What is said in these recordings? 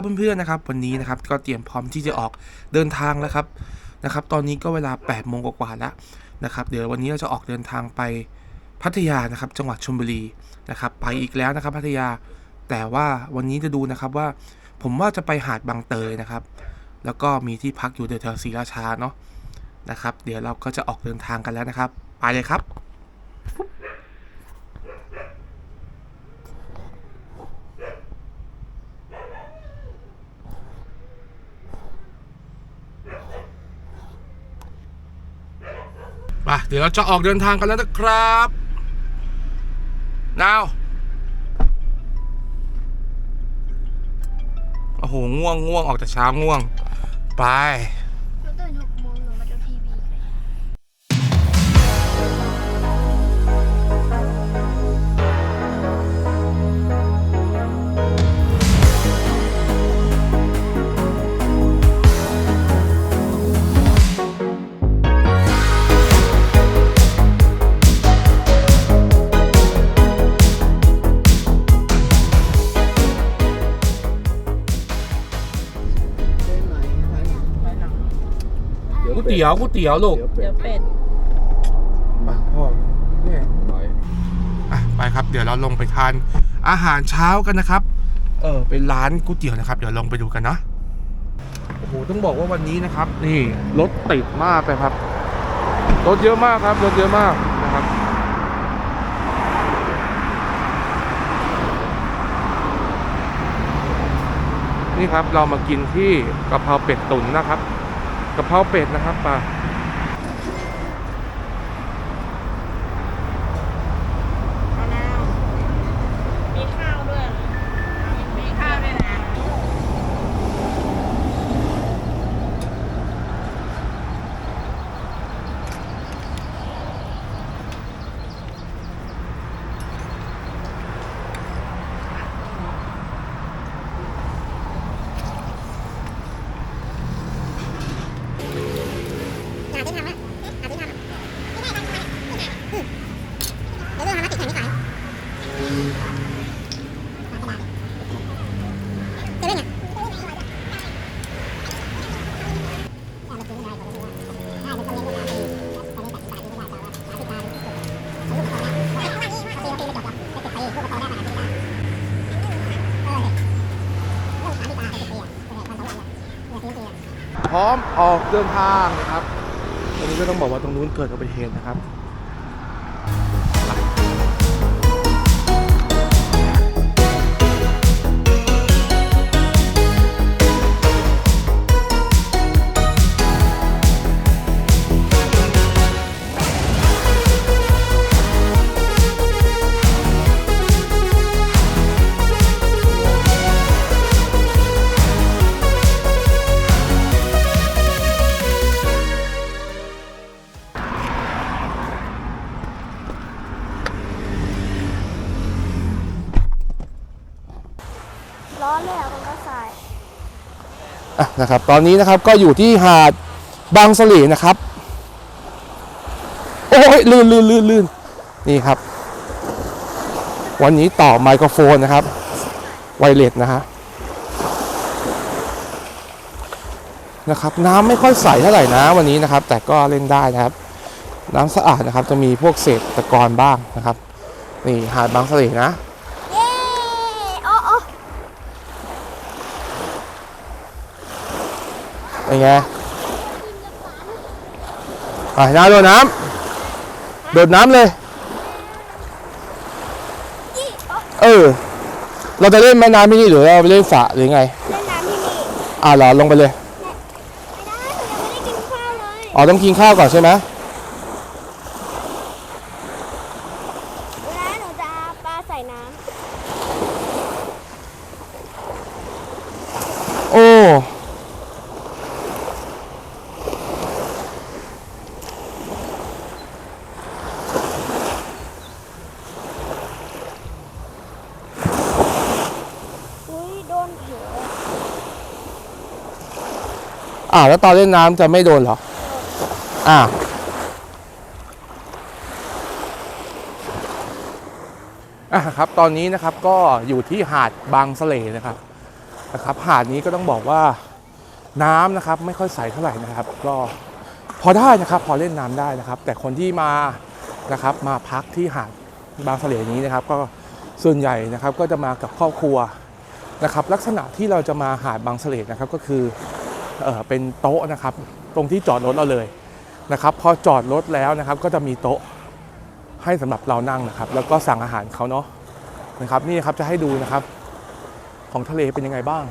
สวัสดีครับเพื่อนๆนะครับวันนี้นะครับก็เตรียมพร้อมที่จะออกเดินทางแล้วครับนะครับ ตอนนี้ก็เวลา8โมงกว่าแล้วนะครับ เดี๋ยววันนี้เราจะออกเดินทางไปพัทยานะครับ จังหวัดชลบุรีนะครับ ไปอีกแล้วนะครับ พัทยา แต่ว่าวันนี้จะดูนะครับว่า ผมว่าจะไปหาดบางเตยนะครับ แล้วก็มีที่พักอยู่แถวศรีราชาเนาะนะครับ เดี๋ยวเราก็จะออกเดินทางกันแล้วนะครับ ไปเลยครับ มาเดี๋ยวเราจะออกเดินทางกันแล้วนะครับนาวโอ้โหง่วงง่วงออกแต่เช้าง่วง ไป ก๋วยเตี๋ยวก๋วยเตี๋ยวลูก เดี๋ยวเป็ดไปพ่อแม่อะไปครับ เดี๋ยวเราลงไปทานอาหารเช้ากันนะครับ เออเป็นร้านก๋วยเตี๋ยวนะครับ เดี๋ยวลงไปดูกันนะโอ้โหต้องบอกว่าวันนี้นะครับ นี่รถติดมากเลยครับรถเยอะมากครับรถเยอะมากนะครับนี่ครับเรามากินที่กะเพราเป็ดตุ๋นนะครับ กะเพราเป็ดนะครับปลา ออกเดินทางนะครับวันนี้ก็ต้องบอกว่าตรงนู้นเกิดอุบัติเหตุนะครับ นะครับ ตอนนี้นะครับก็อยู่ที่หาดบางสลีนะครับ โอ้ยลื่นลื่นลื่นลื่นนี่ครับ วันนี้ต่อไมโครโฟนนะครับ ไวเลสนะฮะนะครับน้ำไม่ค่อยใสเท่าไหร่นะวันนี้นะครับ แต่ก็เล่นได้นะครับ น้ำสะอาดนะครับจะมีพวกเศษตะกอนบ้างนะครับ นี่หาดบางสลีนะ เย้โอ้โอ้ เป็นไงไปน้าโดดน้ำโดดน้ำเลย เออ เราจะเล่นแม่น้ำที่นี่หรือเราไปเล่นสระหรือไง เล่นน้ำที่นี่อ่าเหรอลงไปเลย ไม่ได้หนูยังไม่ได้กินข้าวเลย อ๋อต้องกินข้าวก่อนใช่ไหม เวลาหนูจะปลาใส่น้ โอ้ำอุ้ยโดนเผลอาแล้วตอนเล่นน้ำจะไม่โดนเหรอ อ่าอะครับตอนนี้นะครับก็อยู่ที่หาดบางสะเลนะครับนะครับ หาดนี้ก็ต้องบอกว่าน้ำนะครับไม่ค่อยใสเท่าไหร่นะครับ ก็พอได้นะครับพอเล่นน้ำได้นะครับ แต่คนที่มานะครับมาพักที่หาดบางเลนี้นะครับ ก็ส่วนใหญ่นะครับก็จะมากับครอบครัวนะครับ ลักษณะที่เราจะมาหาดบางเลนะครับก็คือ เป็นโต๊ะนะครับ ตรงที่จอดรถเราเลยนะครับ พอจอดรถแล้วนะครับ ก็จะมีโต๊ะให้สำหรับเรานั่งนะครับ แล้วก็สั่งอาหารเขาเนาะนะครับ นี่ครับจะให้ดูนะครับ ของทะเลเป็นยังไงบ้าง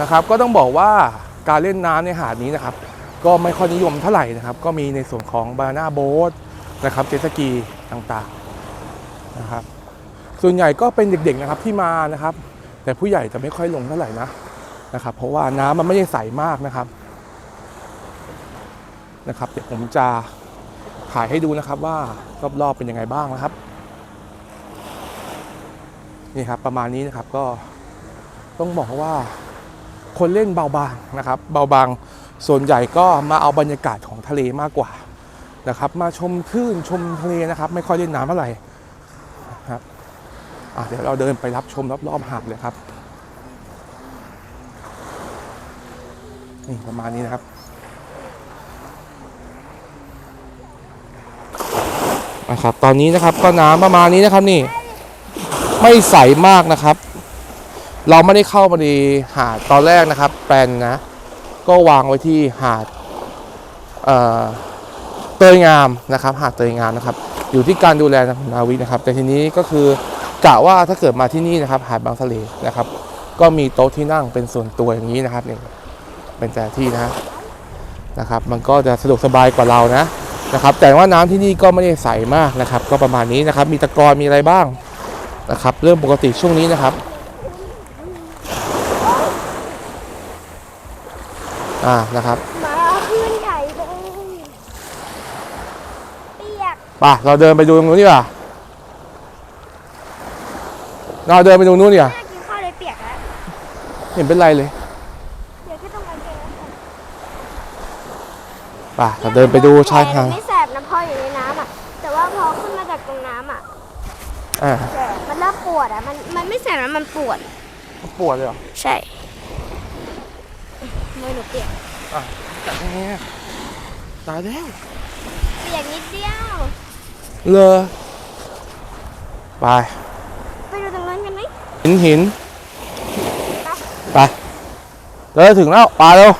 นะครับ ก็ต้องบอกว่าการเล่นน้ำในหาดนี้นะครับ ก็ไม่ค่อยนิยมเท่าไหร่นะครับ ก็มีในส่วนของบานาโบ๊ทนะครับ เจสกีต่างๆนะครับ ส่วนใหญ่ก็เป็นเด็กๆนะครับที่มานะครับ แต่ผู้ใหญ่จะไม่ค่อยลงเท่าไหร่นะนะครับ เพราะว่าน้ำมันไม่ได้ใสมากนะครับนะครับ เดี๋ยวผมจะถ่ายให้ดูนะครับว่ารอบๆเป็นยังไงบ้างนะครับนี่ครับประมาณนี้นะครับก็ต้องบอกว่าคนเล่นเบาบางนะครับ เบาบางส่วนใหญ่ก็มาเอาบรรยากาศของทะเลมากกว่านะครับ มาชมคลื่นชมทะเลนะครับ ไม่ค่อยเล่นน้ำเท่าไหร่ครับอะ เดี๋ยวเราเดินไปรับชมรอบๆหาดเลยครับนี่ประมาณนี้นะครับนะครับ ตอนนี้นะครับก็น้ำประมาณนี้นะครับนี่ ไม่ใสมากนะครับ เราไม่ได้เข้ามาในหาดตอนแรกนะครับ แปลนนะ ก็วางไว้ที่หาดเอ่อเตยงามนะครับ หาดเตยงามนะครับ อยู่ที่การดูแลของนาวินะครับ แต่ทีนี้ก็คือ กะว่าถ้าเกิดมาที่นี่นะครับ หาดบางทะเลนะครับ ก็มีโต๊ะที่นั่งเป็นส่วนตัวอย่างนี้นะครับนี่เป็นแต่ที่นะนะครับ มันก็จะสะดวกสบายกว่าเรานะนะครับ แต่ว่าน้ำที่นี่ก็ไม่ได้ใสมากนะครับ ก็ประมาณนี้นะครับ มีตะกอนมีอะไรบ้างนะครับ เรื่องปกติช่วงนี้นะครับอ่านะครับหมาขึ้นใหญ่เลยเปียกไป่ะเราเดินไปดูตรงนู้นดีกว่า เราเดินไปตรงนู้นดีกว่าน่ากินข้าวเลยเปียกแล้วเห็นเป็นไรเลยเปียกแค่ตรงกางเกงไป่ะเราเดินไปดูชายหาดไม่แสบนะพ่ออยู่ในน้ำอะ แต่ว่าพอขึ้นมาจากตรงน้ำอะอ่าแสบมันเริ่มปวดอะ มันมันไม่แสบนะมันปวด ปวดเลยเหรอ ใช่มือหนูเปียกจัดยังไงอะตายแล้วเปียกนิดเดียว เลอไปไปดูตรงนั้นกันไหินหินไป เดินถึงแล้วไปเร็ว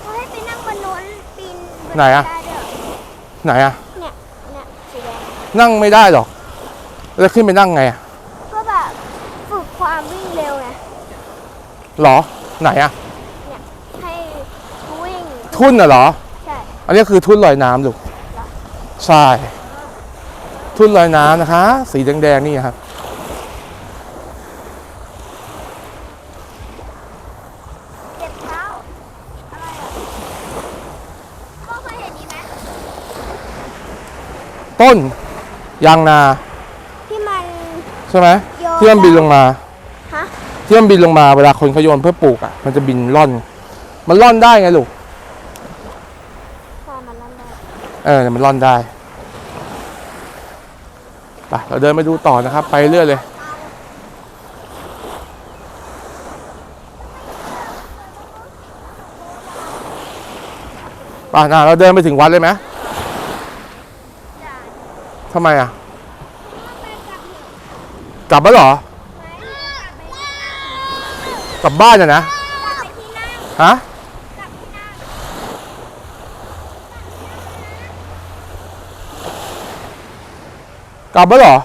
เขาให้ไปนั่งบนโน้นปีนบ ไหนอะได้ด้วยเหรอไหนอะเนี่ยเนี่ยสีแดงนั่งไม่ได้หรอก แล้วขึ้นไปนั่งไงอะก็แบบฝึกความวิ่งเร็วไงหรอ ไหนอะให้วิ่งทุ่นน่ะเหรอ ใช่ อันนี้คือทุ่นลอยน้ำลูกเหรอใช่ ทุ่นลอยน้ำนะคะ สีแดงๆนี่ครับ เจ็บเท้า อะไรอะพ่อเคยเห็นนี้ไหม ต้นยางนาที่มันใช่ไหมโยนที่มันบินลงมาฮะที่มันบินลงมาเวลาคนเขาโยนเพื่อปลูกอะมันจะบินล่อน มันล่อนได้ไงลูกพอมันนั่นได้เออเนี่ยมันล่อนได้ไปเราเดินไปดูต่อนะครับ ไปเรื่อยเลย ป่ะนะเราเดินไปถึงวัดเลยไหม ทำไมอะ กลับแล้วเหรอ กลับบ้านอะนะ ฮะ กลับแล้วเหรอ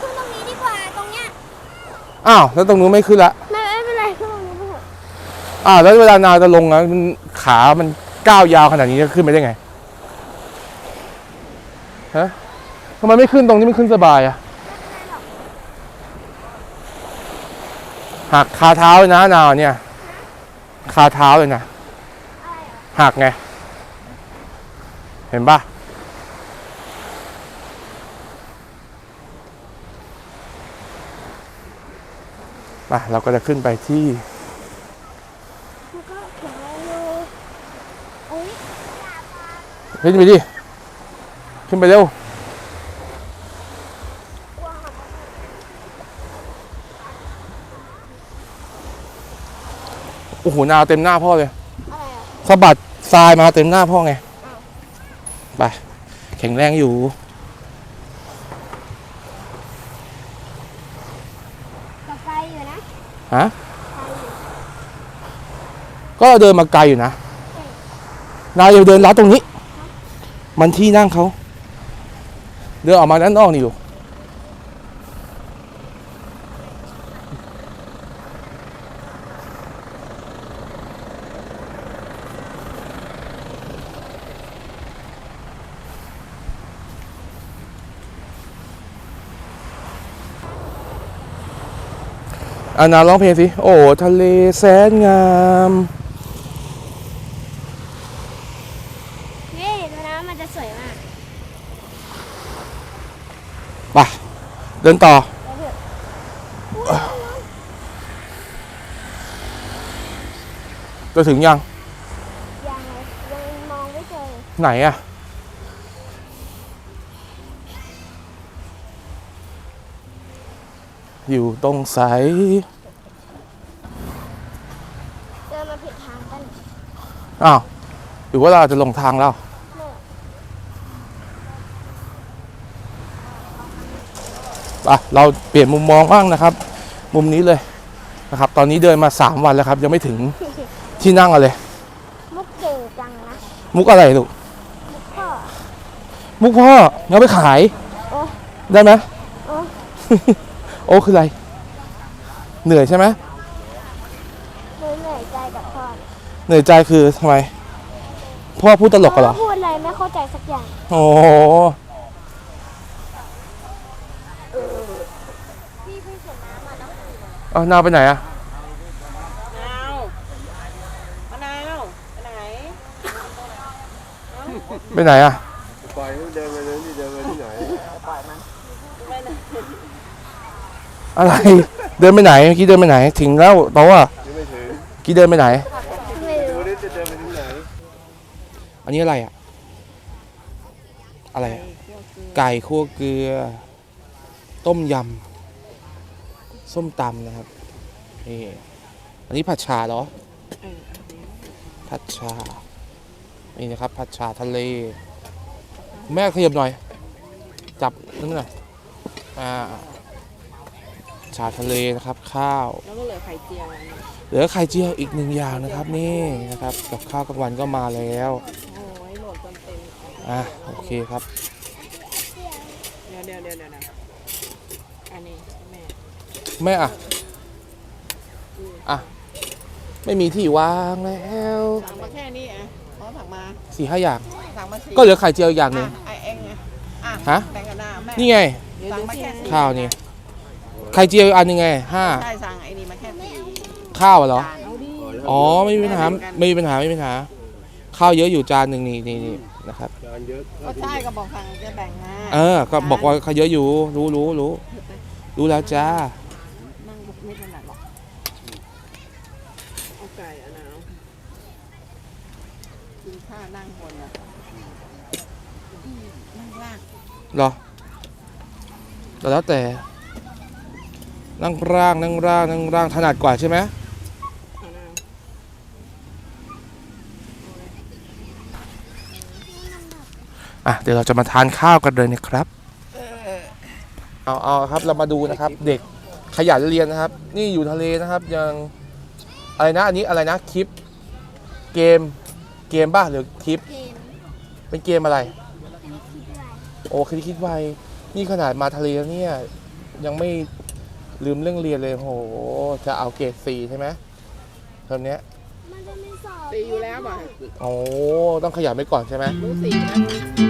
ขึ้นตรงนี้ดีกว่าตรงเนี้ยอ้าว แล้วตรงนู้นไม่ขึ้นละ ไม่ไม่เป็นไรขึ้นตรงนี้ไปเถอะอ้าว แล้วเวลานาวจะลงอะมันขา มันก้าวยาวขนาดนี้จะขึ้นไปได้ไง ฮะทำไมไม่ขึ้นตรงนี้มันขึ้นสบายอะหักคาเท้าเลยนะนาวเนี่ยคาเท้าเลยนะหักไง เห็นปะไปเราก็จะขึ้นไปที่มันก็แข็งแรงอยู่เอ้ยขึ้นไปดิ ขึ้นไปเร็วโอ้โหนาวเต็มหน้าพ่อเลยอะไรอะสะบัดทรายมาเต็มหน้าพ่อไงไปแข็งแรงอยู่ก็ไกลอยู่นะฮะไกลอยู่ก็เดินมาไกลอยู่นะนายอย่าเดินลัดตรงนี้ มันที่นั่งเขา เดินออกมาด้านนอกนี่อยู่อานาร้องเพลงสิ โอ้ ทะเลแสนงาม นี่ดูนะมันจะสวยมาก ไป เดินต่อแล้วเถอะจะถึงยัง ยังเลยยังมองไม่เจอ ไหนอะอยู่ตรงสายเดินมาผิดทางกันอ้าวหรือว่าเราจะลงทางแล้ว อะเราเปลี่ยนมุมมองบ้างนะครับ มุมนี้เลยนะครับ ตอนนี้เดินมา 3 วันแล้วครับ ยังไม่ถึงที่นั่งอะไรมุกเก่งจังนะ มุกอะไรลูก มุกพ่อ มุกพ่องั้นไปขายโอ้ได้ไหมโอ้โอ้คืออะไร เหนื่อยใช่ไหมหนูเหนื่อยใจกับพ่อ เหนื่อยใจคือทำไม พ่อพูดตลกกันเหรอพ่พูดอะไรไม่เข้าใจสักอย่าง โอ้โห พี่เพิ่งเสร็จน้ำมาแล้ว เอานาวไปไหนอะมะนาวมะนาวไปไหนไปไหนอะปล่อยมันเดินไปเลยนี่เดินไปที่ไหนไปไหนอะไร เดินไปไหนเมื่อกี้เดินไปไหน ถึงแล้วเปล่าว่ายังไม่ถึงเมื่อกี้เดินไปไหน ไม่ดูรู้นี่จะเดินไปที่ไหนอันนี้อะไรอะอะไรอะไก่คั่วเกลือ ต้มยำ ส้มตำนะครับ นี่ อันนี้ผัดชาเหรอเออผัดชา นี่นะครับ ผัดชาทะเล แม่ขยับหน่อย จับนั่นหน่อยอ่า ชาทะเลนะครับ ข้าว แล้วก็เหลือไข่เจียวอันนี้เหลือไข่เจียวอีกหนึ่งอย่างนะครับ นี่นะครับ กับข้าวกลางวันก็มาแล้วโอ้ยโหลดจนเต็มอะโอเคครับ เดี๋ยวเดี๋ยวเดี๋ยวเดี๋ยวนะอันนี้แม่ แม่อะ อะ ไม่มีที่วางแล้วสั่งมาแค่นี้อะเขาสั่งมาสี่ห้าอย่าง สั่งมาสี่ก็เหลือไข่เจียวอีกอย่างหนึ่งอะไอเองไงอะฮะแบ่งกันหน้าแม่นี่ไงสั่งมาแค่สี่ข้าวนี่ไข่เจียวอีกอันยังไงห้าใช่สั่งไอ้นี่มาแค่สี่ข้าวเหรอจานเอาดิอ๋อไม่มีปัญหาไม่มีปัญหาไม่มีปัญหา ข้าวเยอะอยู่จานหนึ่งนี่นี่นี่นะครับจานเยอะก็ใช่ก็บอกสั่งจะแบ่งมาเออ ก็บอกว่าเขาเยอะอยู่ รู้รู้รู้รู้แล้วจ้า นั่งไม่ถนัดหรอกเอาไก่อันนั้นเอากินข้าวนั่งบนอะอืมนั่งล่าง เหรอแต่แล้วแต่นั่งร่างนั่งร่างนั่งร่างถนัดกว่าใช่ไหมเอานั่งอะเดี๋ยวเราจะมาทานข้าวกันเลยนะครับ เอาเอาครับเรามาดูนะครับ เด็กขยันเรียนนะครับ นี่อยู่ทะเลนะครับยังอะไรนะอันนี้อะไรนะคลิป เกมเกมบ้าหรือคลิปเกมเป็นเกมอะไร อันนี้คิดอะไร โอ้คิดคิดไวนี่ขนาดมาทะเลแล้วเนี่ย ยังไม่ลืมเรื่องเรียนเลยโหจะเอาเกรดสี่ใช่ไหมตอนเนี้ยมันจะมีสอบตีอยู่แล้วป่ะโอ้ต้องขยันไปก่อนใช่ไหมรู้สีนะ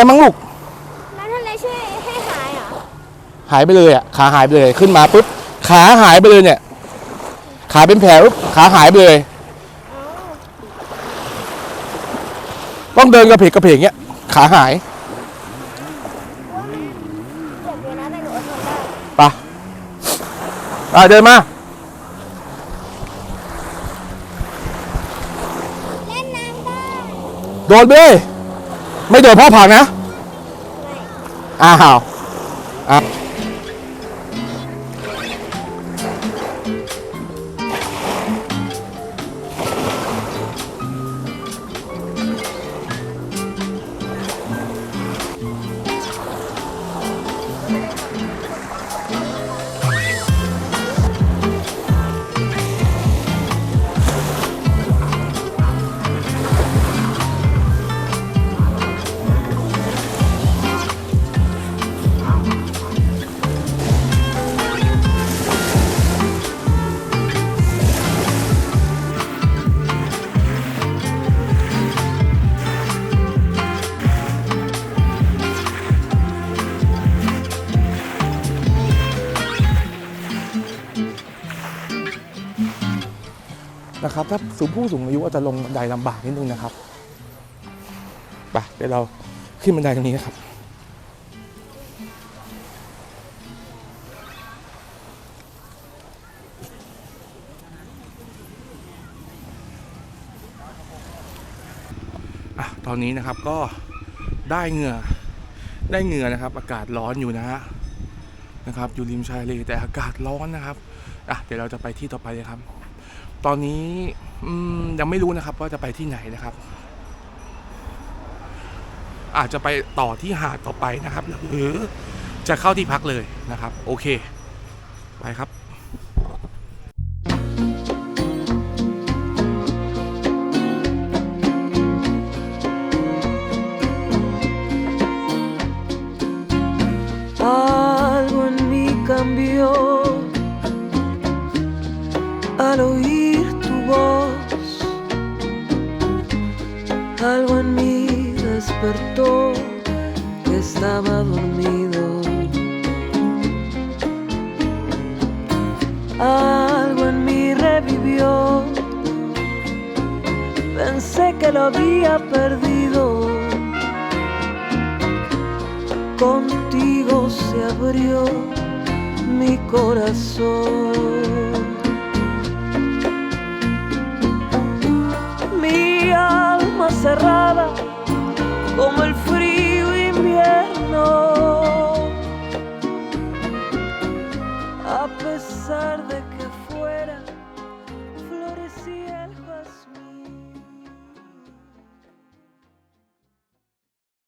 ไงมั้งลูกแล้วท่านเลยช่วยให้หายเหรอ หายไปเลยอะขาหายไปเลยขึ้นมาปุ๊บขาหายไปเลยเนี่ย ขาเป็นแผลปุ๊บขาหายไปเลย ต้องเดินกระเพกกระเพกเงี้ย ขาหายเจ็บอยู่นะแต่หนูอดทนได้ไปอะเดินมา เล่นน้ำได้ โดดไปเลย ไม่โดดพ่อผักนะอ้าวอะ นะครับ ถ้าสูงผู้สูงอายุอาจจะลงบันไดลำบากนิดนึงนะครับไปเดี๋ยวเราขึ้นบันไดตรงนี้นะครับอะตอนนี้นะครับก็ได้เหงื่อได้เหงื่อนะครับ อากาศร้อนอยู่นะฮะนะครับอยู่ริมชายทะเลแต่อากาศร้อนนะครับอะเดี๋ยวเราจะไปที่ต่อไปเลยครับ ตอนนี้ยังไม่รู้นะครับ ว่าจะไปที่ไหนนะครับ อาจจะไปต่อที่หาดต่อไปนะครับ หรือจะเข้าที่พักเลยนะครับ โอเค ไปครับ había perdido contigo se abrió mi corazón. Mi alma cerrada como el frío